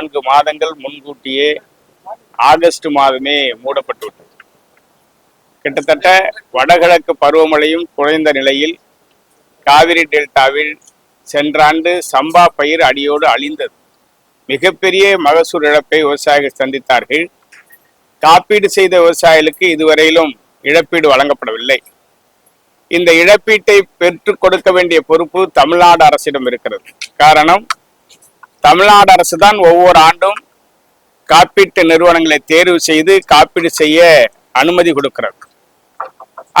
நான்கு மாதங்கள் முன்கூட்டியே ஆகஸ்ட் மாதமே மூடப்பட்டுவிட்டது. கிட்டத்தட்ட வடகிழக்கு பருவமழையும் குறைந்த நிலையில் காவிரி டெல்டாவில் சென்ற ஆண்டு சம்பா பயிர் அடியோடு அழிந்தது. மிகப்பெரிய மகசூல் இழப்பை விவசாயிகள் சந்தித்தார்கள். காப்பீடு செய்த விவசாயிகளுக்கு இதுவரையிலும் இழப்பீடு வழங்கப்படவில்லை. இந்த இழப்பீட்டை பெற்றுக் கொடுக்க வேண்டிய பொறுப்பு தமிழ்நாடு அரசிடம் இருக்கிறது. காரணம் தமிழ்நாடு அரசு தான் ஒவ்வொரு ஆண்டும் காப்பீட்டு நிறுவனங்களை தேர்வு செய்து காப்பீடு செய்ய அனுமதி கொடுக்கிறது.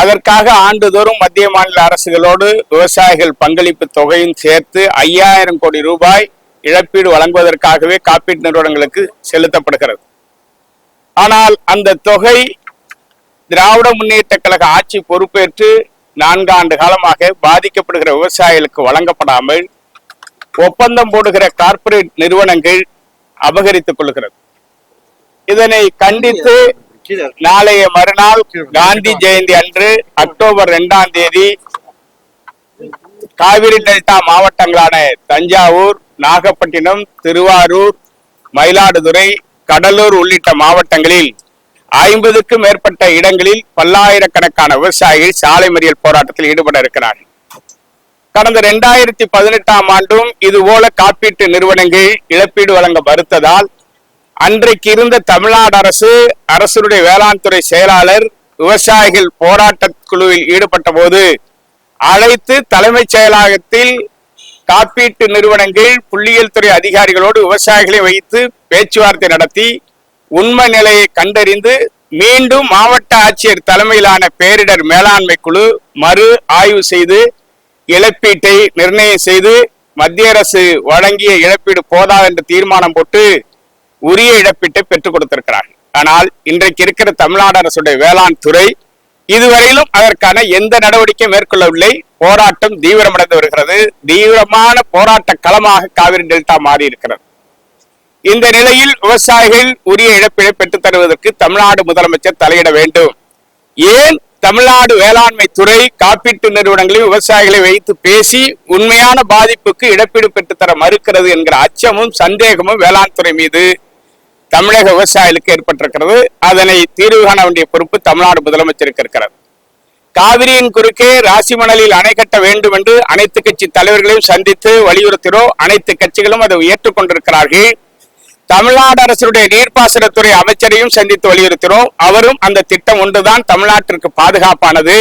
அதற்காக ஆண்டுதோறும் மத்திய மாநில அரசுகளோடு விவசாயிகள் பங்களிப்பு தொகையும் சேர்த்து ஐயாயிரம் கோடி ரூபாய் இழப்பீடு வழங்குவதற்காகவே காப்பீட்டு நிறுவனங்களுக்கு செலுத்தப்படுகிறது. ஆனால் அந்த தொகை திராவிட முன்னேற்ற கழக ஆட்சி பொறுப்பேற்று நான்காண்டு காலமாக பாதிக்கப்படுகிற விவசாயிகளுக்கு வழங்கப்படாமல் ஒப்பந்தம் போடுகிற கார்ப்பரேட் நிறுவனங்கள் அபகரித்துக் கொள்கிறது இதனை கண்டித்து நாளைய மறுநாள் காந்தி ஜெயந்தி அன்று அக்டோபர் இரண்டாம் தேதி காவிரி டெல்டா மாவட்டங்களான தஞ்சாவூர் நாகப்பட்டினம் திருவாரூர் மயிலாடுதுறை கடலூர் உள்ளிட்ட மாவட்டங்களில் ஐம்பதுக்கும் மேற்பட்ட இடங்களில் பல்லாயிரக்கணக்கான விவசாயிகள் சாலை மறியல் போராட்டத்தில் ஈடுபட இருக்கிறார்கள். கடந்த இரண்டாயிரத்தி பதினெட்டாம் ஆண்டும் இதுபோல காப்பீட்டு நிறுவனங்கள் இழப்பீடு வழங்க மறுத்ததால் அன்றைக்கு இருந்த தமிழ்நாடு அரசு அரசுடைய வேளாண் துறை செயலாளர் விவசாயிகள் போராட்ட குழுவில் ஈடுபட்ட போது அழைத்து தலைமைச் செயலகத்தில் காப்பீட்டு நிறுவனங்கள் புள்ளியியல் துறை அதிகாரிகளோடு விவசாயிகளை வைத்து பேச்சுவார்த்தை நடத்தி உண்மை நிலையை கண்டறிந்து மீண்டும் மாவட்ட ஆட்சியர் தலைமையிலான பேரிடர் மேலாண்மை குழு மறு ஆய்வு செய்து இழப்பீட்டை நிர்ணயம் செய்து மத்திய அரசு வழங்கிய இழப்பீடு போதா என்று தீர்மானம் போட்டு உரிய இழப்பீட்டை பெற்றுக் கொடுத்திருக்கிறார்கள். ஆனால் இன்றைக்கு இருக்கிற தமிழ்நாடு அரசுடைய வேளாண் துறை இதுவரையிலும் அதற்கான எந்த நடவடிக்கையும் மேற்கொள்ளவில்லை. போராட்டம் தீவிரமடைந்து வருகிறது. தீவிரமான போராட்ட களமாக காவிரி டெல்டா மாறி இருக்கிறது. இந்த நிலையில் விவசாயிகள் உரிய இழப்பீடை பெற்றுத் தருவதற்கு தமிழ்நாடு முதலமைச்சர் தலையிட வேண்டும். ஏன் தமிழ்நாடு வேளாண்மை துறை காப்பீட்டு நிறுவனங்களில் விவசாயிகளை வைத்து பேசி உண்மையான பாதிப்புக்கு இழப்பீடு பெற்றுத்தர மறுக்கிறது என்கிற அச்சமும் சந்தேகமும் வேளாண் துறை மீது தமிழக விவசாயிகளுக்கு ஏற்பட்டிருக்கிறது. அதனை தீர்வு காண வேண்டிய பொறுப்பு தமிழ்நாடு முதலமைச்சருக்கு இருக்கிறது. காவிரியின் குறுக்கே ராசிமணலில் அணை கட்ட வேண்டும் என்று அனைத்து கட்சி தலைவர்களையும் சந்தித்து வலியுறுத்தினோம். அனைத்து கட்சிகளும் அதை ஏற்றுக்கொண்டிருக்கிறார்கள். தமிழ்நாடு அரசுடைய நீர்ப்பாசனத்துறை அமைச்சரையும் சந்தித்து வலியுறுத்தினோம். அவரும் அந்த திட்டம் ஒன்றுதான் தமிழ்நாட்டிற்கு பாதுகாப்பானது.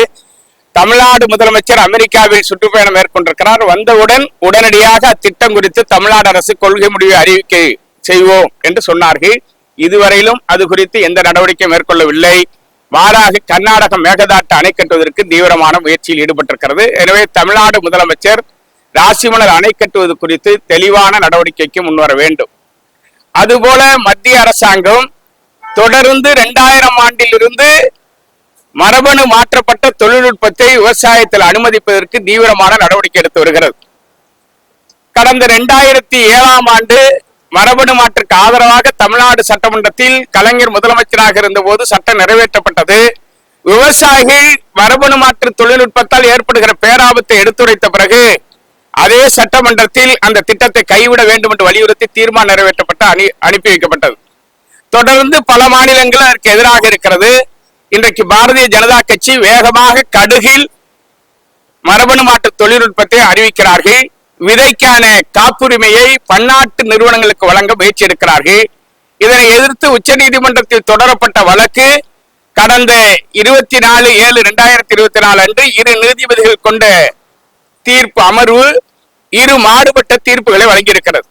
தமிழ்நாடு முதலமைச்சர் அமெரிக்காவில் சுற்றுப்பயணம் மேற்கொண்டிருக்கிறார். வந்தவுடன் உடனடியாக அத்திட்டம் குறித்து தமிழ்நாடு அரசு கொள்கை முடிவை அறிவிக்கை செய்வோம் என்று சொன்னார்கள். இதுவரையிலும் அது குறித்து எந்த நடவடிக்கை மேற்கொள்ளவில்லை. மாறாக கர்நாடகம் மேகதாட்டு அணை கட்டுவதற்கு தீவிரமான முயற்சியில் ஈடுபட்டிருக்கிறது. எனவே தமிழ்நாடு முதலமைச்சர் ராசிமலர் அணை கட்டுவது குறித்து தெளிவான நடவடிக்கைக்கு முன்வர வேண்டும். அதுபோல மத்திய அரசாங்கம் தொடர்ந்து இரண்டாயிரம் ஆண்டிலிருந்து மரபணு மாற்றப்பட்ட தொழில்நுட்பத்தை விவசாயத்தில் அனுமதிப்பதற்கு தீவிரமான நடவடிக்கை எடுத்து வருகிறது. கடந்த இரண்டாயிரத்தி ஏழாம் ஆண்டு மரபணு மாற்றுக்கு ஆதரவாக தமிழ்நாடு சட்டமன்றத்தில் கலைஞர் முதலமைச்சராக இருந்தபோது சட்டம் நிறைவேற்றப்பட்டது. விவசாயிகள் மரபணு மாற்று தொழில்நுட்பத்தால் ஏற்படுகிற பேராபத்தை எடுத்துரைத்த பிறகு அதே சட்டமன்றத்தில் அந்த திட்டத்தை கைவிட வேண்டும் என்று வலியுறுத்தி தீர்மானம் நிறைவேற்றப்பட்டு அனு அனுப்பி வைக்கப்பட்டது. தொடர்ந்து பல மாநிலங்கள் அதற்கு எதிராக இருக்கிறது. இன்றைக்கு பாரதிய ஜனதா கட்சி வேகமாக கடுகில் மரபணு மாற்று தொழில்நுட்பத்தை அறிவிக்கிறார்கள். விதைக்கான காப்புரிமையை பன்னாட்டு நிறுவனங்களுக்கு வழங்க முயற்சி எடுக்கிறார்கள். இதனை எதிர்த்து உச்சநீதிமன்றத்தில் தொடரப்பட்ட வழக்கு கடந்த இருபத்தி நாலு ஏழு இரண்டாயிரத்தி இருபத்தி நாலு அன்று இரு நீதிபதிகள் கொண்ட தீர்ப்பு அமர்வு இரு மாறுபட்ட தீர்ப்புகளை வழங்கியிருக்கிறது.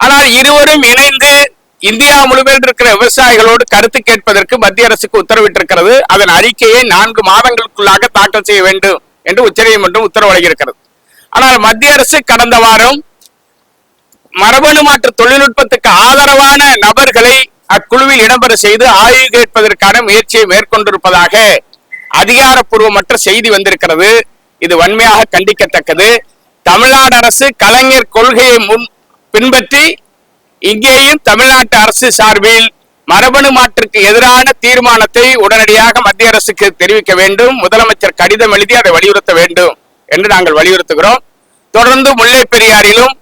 ஆனால் இருவரும் இணைந்து இந்தியா முழுமையில் இருக்கிற விவசாயிகளோடு கருத்து கேட்பதற்கு மத்திய அரசுக்கு உத்தரவிட்டிருக்கிறது. அதன் அறிக்கையை நான்கு மாதங்களுக்குள்ளாக தாக்கல் செய்ய வேண்டும் என்று உச்சநீதிமன்றம் உத்தரவு வழங்கியிருக்கிறது. ஆனால் மத்திய அரசு கடந்த வாரம் மரபணு மாற்று தொழில்நுட்பத்துக்கு ஆதரவான நபர்களை அக்குழுவில் இடம்பெற செய்து ஆய்வு கேட்பதற்கான முயற்சியை மேற்கொண்டிருப்பதாக அதிகாரப்பூர்வமற்ற செய்தி வந்திருக்கிறது. இது வன்மையாக கண்டிக்கத்தக்கது. தமிழ்நாடு அரசு கலைஞர் கொள்கையை முன் பின்பற்றி இங்கேயும் தமிழ்நாட்டு அரசு சார்பில் மரபணு மாற்றுக்கு எதிரான தீர்மானத்தை உடனடியாக மத்திய அரசுக்கு தெரிவிக்க வேண்டும். முதலமைச்சர் கடிதம் எழுதி அதை வலியுறுத்த வேண்டும் என்று நாங்கள் வலியுறுத்துகிறோம். தொடர்ந்து முல்லை பெரியாறிலும்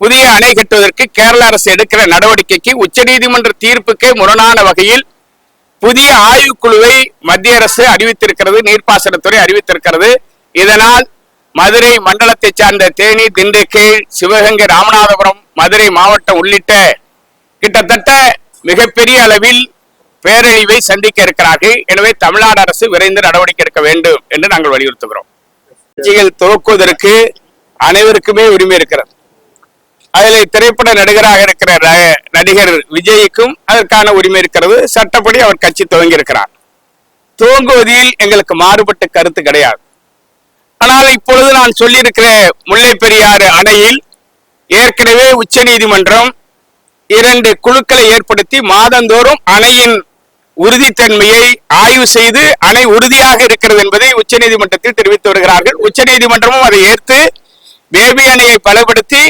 புதிய அணை கட்டுவதற்கு கேரள அரசு எடுக்கிற நடவடிக்கைக்கு உச்சநீதிமன்ற தீர்ப்புக்கே முரணான வகையில் புதிய ஆய்வுக்குழுவை மத்திய அரசு அறிவித்திருக்கிறது நீர்ப்பாசனத்துறை அறிவித்திருக்கிறது. இதனால் மதுரை மண்டலத்தை சார்ந்த தேனி திண்டுக்கல் சிவகங்கை ராமநாதபுரம் மதுரை மாவட்டம் உள்ளிட்ட கிட்டத்தட்ட மிகப்பெரிய அளவில் பேரழிவை சந்திக்க இருக்கிறார்கள். எனவே தமிழ்நாடு அரசு விரைந்து நடவடிக்கை எடுக்க வேண்டும் என்று நாங்கள் வலியுறுத்துகிறோம். கட்சிகள் துவக்குவதற்கு அனைவருக்குமே உரிமை இருக்கிறது. அதில் திரைப்பட நடிகராக இருக்கிற ர- நடிகர் விஜய்க்கும் அதற்கான உரிமை இருக்கிறது. சட்டப்படி அவர் கட்சி துவங்கி இருக்கிறார் துவங்குவதில் எங்களுக்கு மாறுபட்ட கருத்து கிடையாது. ஆனால் இப்பொழுது நான் சொல்லியிருக்கிற முல்லை பெரியாறு அணையில் ஏற்கனவே உச்சநீதிமன்றம் இரண்டு குழுக்களை ஏற்படுத்தி மாதந்தோறும் அணையின் உறுதித்தன்மையை ஆய்வு செய்து அணை உறுதியாக இருக்கிறது என்பதை உச்சநீதிமன்றத்தில் தெரிவித்து வருகிறார்கள். உச்சநீதிமன்றமும் அதை ஏற்று பேபி அணையை பலப்படுத்தி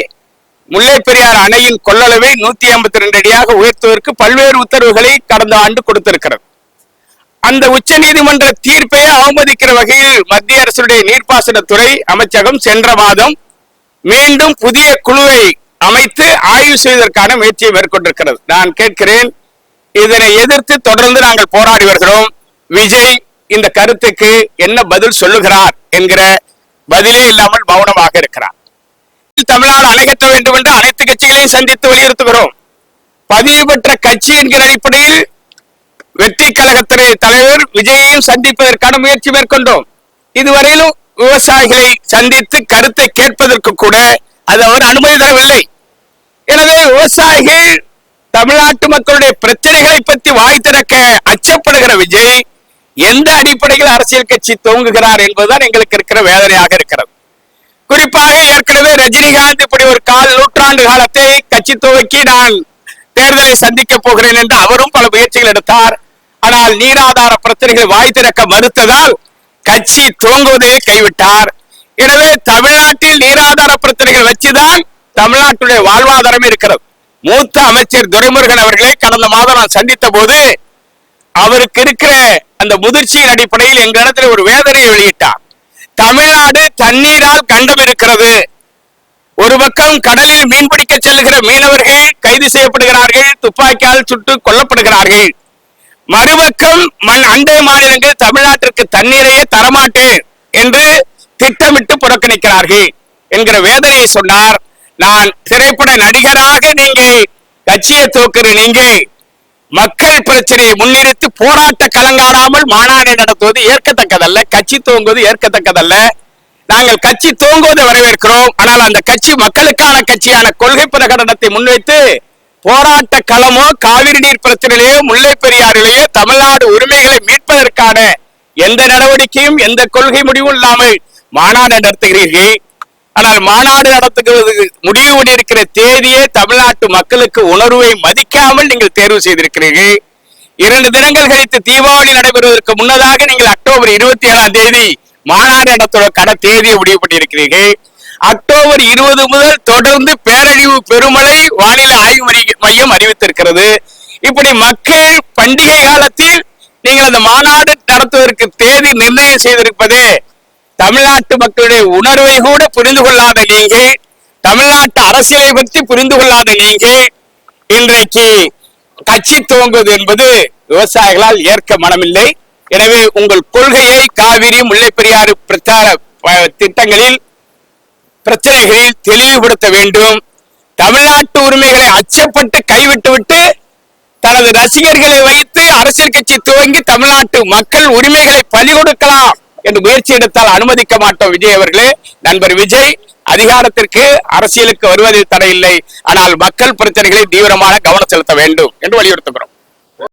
முல்லை பெரியார் அணையின் கொள்ளளவை நூத்தி ஐம்பத்தி ரெண்டு அடியாக உயர்த்துவதற்கு பல்வேறு உத்தரவுகளை கடந்த ஆண்டு கொடுத்திருக்கிறது. அந்த உச்ச நீதிமன்ற தீர்ப்பையே அவமதிக்கிற வகையில் மத்திய அரசுடைய நீர்ப்பாசனத்துறை அமைச்சகம் சென்ற மாதம் மீண்டும் புதிய குழுவை அமைத்து ஆய்வு செய்வதற்கான முயற்சியை மேற்கொண்டிருக்கிறது. நான் கேட்கிறேன் இதனை எதிர்த்து தொடர்ந்து நாங்கள் போராடி வருகிறோம். விஜய் இந்த கருத்துக்கு என்ன பதில் சொல்லுகிறார் என்கிற பதிலே இல்லாமல் மௌனமாக இருக்கிறார். தமிழ்நாடு அணைகற்ற வேண்டும் என்று அனைத்து கட்சிகளையும் சந்தித்து வலியுறுத்துகிறோம். பதிவு பெற்ற கட்சி என்கிற அடிப்படையில் வெற்றி கழகத்துறை தலைவர் விஜயையும் சந்திப்பதற்கான முயற்சி மேற்கொண்டோம். இதுவரையிலும் விவசாயிகளை சந்தித்து கருத்தை கேட்பதற்கு கூட அது அவர் அனுமதி தரவில்லை எனவே விவசாயிகள் தமிழ்நாட்டு மக்களுடைய பிரச்சனைகளை பற்றி வாய் திறக்க அச்சப்படுகிற விஜய் எந்த அடிப்படையில் அரசியல் கட்சி துவங்குகிறார் என்பதுதான் எங்களுக்கு இருக்கிற வேதனையாக இருக்கிறது. குறிப்பாக ஏற்கனவே ரஜினிகாந்த் இப்படி ஒரு கால் நூற்றாண்டு காலத்தை கட்சி துவக்கி நான் தேர்தலை சந்திக்க போகிறேன் என்று அவரும் பல முயற்சிகள் எடுத்தார். ஆனால் நீராதார பிரச்சனைகள் வாய் திறக்க மறுத்ததால் கட்சி துவங்குவதை கைவிட்டார். எனவே தமிழ்நாட்டில் நீராதார பிரச்சனைகள் வச்சுதான் தமிழ்நாட்டுடைய வாழ்வாதாரம் இருக்கிறது. மூத்த அமைச்சர் துரைமுருகன் அவர்களை கடந்த மாதம் நான் சந்தித்த போது அவருக்கு இருக்கிற அந்த முதிர்ச்சியின் அடிப்படையில் எங்களிடத்தில் ஒரு வேதனையை வெளியிட்டார். தமிழ்நாடு தண்ணீரால் கண்டம் இருக்கிறது. ஒரு பக்கம் கடலில் மீன்பிடிக்க செல்லுகிற மீனவர்கள் கைது செய்யப்படுகிறார்கள் துப்பாக்கியால் சுட்டு கொல்லப்படுகிறார்கள். மறுபக்கம் மண் அண்டை மாநிலங்கள் தமிழ்நாட்டிற்கு தண்ணீரையே தரமாட்டேன் என்று திட்டமிட்டு புறக்கணிக்கிறார்கள் என்கிற வேதனையை சொன்னார். நான் திரைப்பட நடிகராக நீங்கள் கட்சியை துவக்கிற நீங்கள் மக்கள் பிரச்சனையை முன்னிறுத்தி போராட்ட கலங்காடாமல் மாநாடு நடத்துவது ஏற்கத்தக்கதல்ல கட்சி தூங்குவது ஏற்கத்தக்கதல்ல. நாங்கள் கட்சி தூங்குவதை வரவேற்கிறோம். ஆனால் அந்த கட்சி மக்களுக்கான கட்சியான கொள்கை பிரகடனத்தை முன்வைத்து போராட்ட களமோ காவிரி நீர் பிரச்சனையிலேயோ முல்லை பெரியாறிலேயோ தமிழ்நாடு உரிமைகளை மீட்பதற்கான எந்த நடவடிக்கையும் எந்த கொள்கை முடிவும் இல்லாமல் மாநாடு நடத்துகிறீர்கள். ஆனால் மாநாடு நடத்துகிறது முடிவு பண்ணியிருக்கிற தேதியே தமிழ்நாட்டு மக்களுக்கு உணர்வை மதிக்காமல் நீங்கள் தேர்வு செய்திருக்கிறீர்கள். இரண்டு தினங்கள் கழித்து தீபாவளி நடைபெறுவதற்கு முன்னதாக நீங்கள் அக்டோபர் இருபத்தி ஏழாம் தேதி மாநாடு நடத்துவதற்கான தேதியை முடிவு பண்ணியிருக்கிறீர்கள். அக்டோபர் இருபது முதல் தொடர்ந்து பேரழிவு பெருமழை வானிலை ஆய்வு மையம் அறிவித்திருக்கிறது. இப்படி மக்கள் பண்டிகை காலத்தில் நீங்கள் அந்த மாநாடு நடத்துவதற்கு தேதி நிர்ணயம் செய்திருப்பதே தமிழ்நாட்டு மக்களுடைய உணர்வை கூட புரிந்து கொள்ளாத நீங்கள் தமிழ்நாட்டு அரசியலை பற்றி புரிந்து கொள்ளாத நீங்கள் இன்றைக்கு கட்சி துவங்குவது என்பது விவசாயிகளால் ஏற்க மனமில்லை. எனவே உங்கள் கொள்கையை காவிரி முல்லைப்பெரியாறு பிரச்சார திட்டங்களில் பிரச்சனைகளில் தெளிவுபடுத்த வேண்டும். தமிழ்நாட்டு உரிமைகளை அச்சப்பட்டு கைவிட்டுவிட்டு தனது ரசிகர்களை வைத்து அரசியல் கட்சி துவங்கி தமிழ்நாட்டு மக்கள் உரிமைகளை பலி கொடுக்கலாம் என்று முயற்சி எடுத்தால் அனுமதிக்க மாட்டோம் விஜய் அவர்களே. நண்பர் விஜய் அதிகாரத்திற்கு அரசியலுக்கு வருவதில் தடையில்லை. ஆனால் மக்கள் பிரச்சனைகளை தீவிரமான கவனம் செலுத்த வேண்டும் என்று வலியுறுத்துகிறோம்.